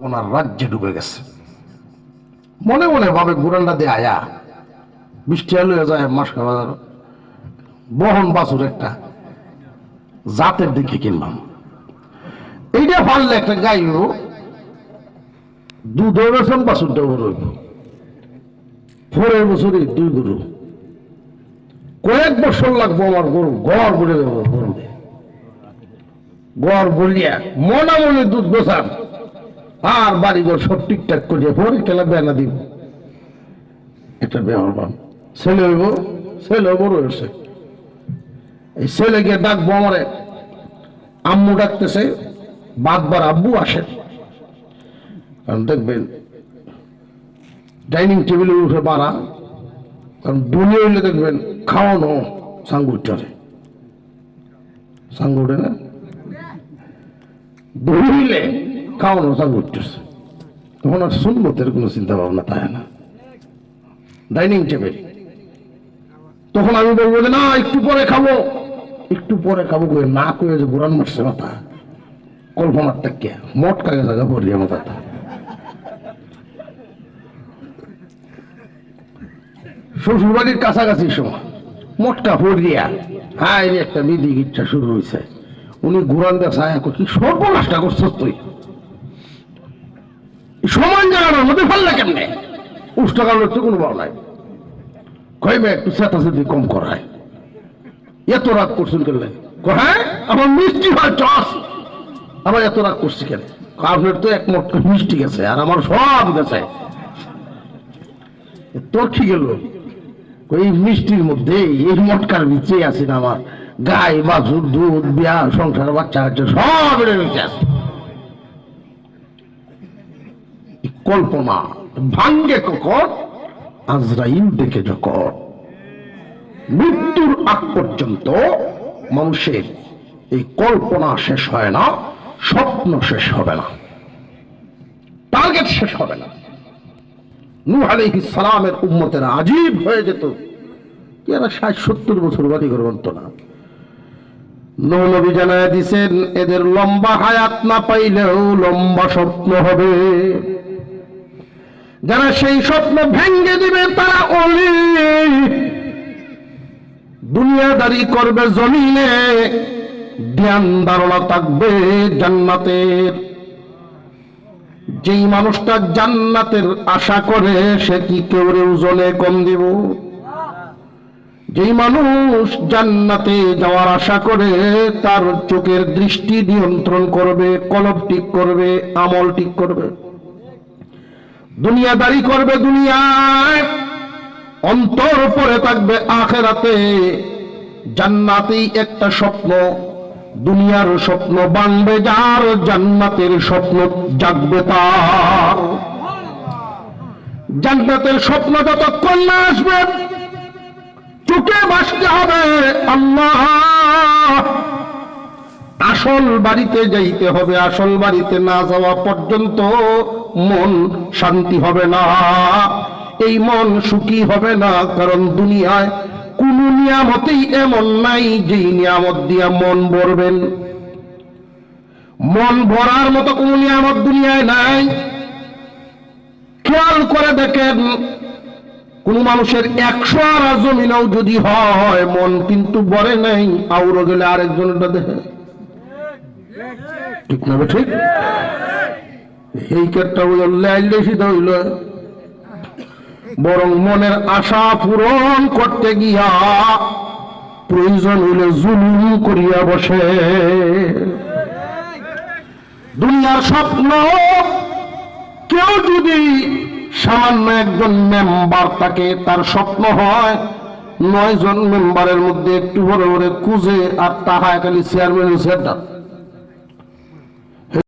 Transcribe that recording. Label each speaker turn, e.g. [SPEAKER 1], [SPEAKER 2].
[SPEAKER 1] ওনার রাজ্যে ডুবে গেছে। মনে মনে ভাবে গুরান্ডা দিয়ে, আয়া। বৃষ্টি আলু যায় বাজার বহন বাসুর একটা জাতের দিকে কিনবাম এইটা পারলে একটা গাই দুধ বেসন বাসুরটা বড় হইব পরের বছরই দুই গরু। কয়েক বছর লাগবো আমার গরু, গড় বলে দেবো গরু গড় বলিয়া মনে মনে দুধ বসান আর বাড়িঘর সব ঠিকঠাক করিয়া পরে কেলা বেনা দিব এটা বেহর বাম ছেলে হইব, ছেলে বড় হয়েছে। এই ছেলেকে ডাকবো আমারে। আম্মু ডাকতেছে বাদবার আব্বু আসেন। কারণ দেখবেন, ডাইনিং টেবিলে উঠে বাড়া, কারণ দুনিয়া হইলে দেখবেন খাওয়ানো সাঙ্গুটারে সাঙ্গুটে না? দৌড়িলে খাওয়ানো সাঙ্গুটছে তখন আর সুন্নতের কোনো চিন্তা ভাবনা থাকে না। Dining table. তখন আমি বলব যে, না, একটু পরে খাব। একটু পরে খাব করে না করে যে গোরান মারছে মাথা। কল্পনার থেকে মট কাগে জায়গা পড়িয়া মাথাটা। শ্বশুর বাড়ির কাছাকাছি সময়। মটকা পড়িয়া রে, একটা বিধি গিচ্ছা শুরু হয়েছে উনি ঘুরান দেখায় কি সর্বনাশটা করছস তুই? সমান জায়গাটার মধ্যে ফাল্লা কেমনে? কারণের তো কোনো ভাব নাই। কইবে একটু চেতাচেতি কম করায়। এত রাগ করছেন কেন হ্যাঁ? আমার মিষ্টি হয় চস। আবার এত রাগ করছি কেন? আপনার তো এক মিষ্টি গেছে আর আমার সব গেছে। তোর কি গেল? এই মিষ্টির মধ্যে এই মটকার ভিতরে আছে না আমার। গাই বাছুর, দুধ, বিয়া, সংসার, বাচ্চা কাচ্চা সব ভিতরে আছে কল্পনা, ভাঙ্গে কখন আজরাইল দেখে যখন মৃত্যুর আগ পর্যন্ত মানুষের এই কল্পনা শেষ হয় না, স্বপ্ন শেষ হবে না। টার্গেট শেষ হবে না। নূহ আলাইহিস সালামের উম্মতেরা আজীব হয়ে যেত। এরা ষাট সত্তর বছর বাড়ি তো না? নূহ নবী জানায় দিছেন, এদের লম্বা হায়াত না পাইলেও লম্বা স্বপ্ন হবে। যারা সেই স্বপ্ন ভেঙ্গে দিবে, তারা অলি। দুনিয়াদারি করবে জমিনে, জ্ঞান ধারণা থাকবে জান্নাতের। যেই মানুষটা জান্নাতের আশা করে, সে কি কেউ ওজনে কম দিব? যেই মানুষ জান্নাতে যাওয়ার আশা করে, তার চোখের দৃষ্টি নিয়ন্ত্রণ করবে, কলব ঠিক করবে, আমল ঠিক করবে। দুনিয়াদারি করবে দুনিয়ায়, অন্তর পরে থাকবে আখেরাতে। জান্নাতেই একটা স্বপ্ন, দুনিয়ার স্বপ্ন বানবে যার, জান্নাতের স্বপ্ন জাগবে তার। জান্নাতের স্বপ্ন যতক্ষণ না আসবে চুকে বাসতে হবে আল্লাহ। আসল বাড়িতে যাইতে হবে, আসল বাড়িতে না যাওয়া পর্যন্ত মন শান্তি হবে না। এই মন সুখী হবে না, কারণ দুনিয়ায় কোন নিয়ামতেই এমন নাই যেই নিয়ামত দিয়া মন ভরবেন। মন ভরার মতো কোন নিয়ামত দুনিয়ায় নাই। খেয়াল করে দেখেন, কোন মানুষের একশো আর জমিনেও যদি হয়, মন কিন্তু বরে নাই আউরো গেলে আরেকজনটা দেখে। ঠিক না, ঠিক? এই কেটটা লাইলেসিতে হইল। বরং মনের আশা পূরণ করতে গিয়া প্রয়োজন হইলে জুলুম করিয়া বসে। দুনিয়ার স্বপ্ন, কেউ যদি সামান্য একজন মেম্বার তাকে তার স্বপ্ন হয় নয় জন মেম্বারের মধ্যে একটু বড় বড় কুজে আর তাহায় খালি চেয়ারম্যান চেয়ারটা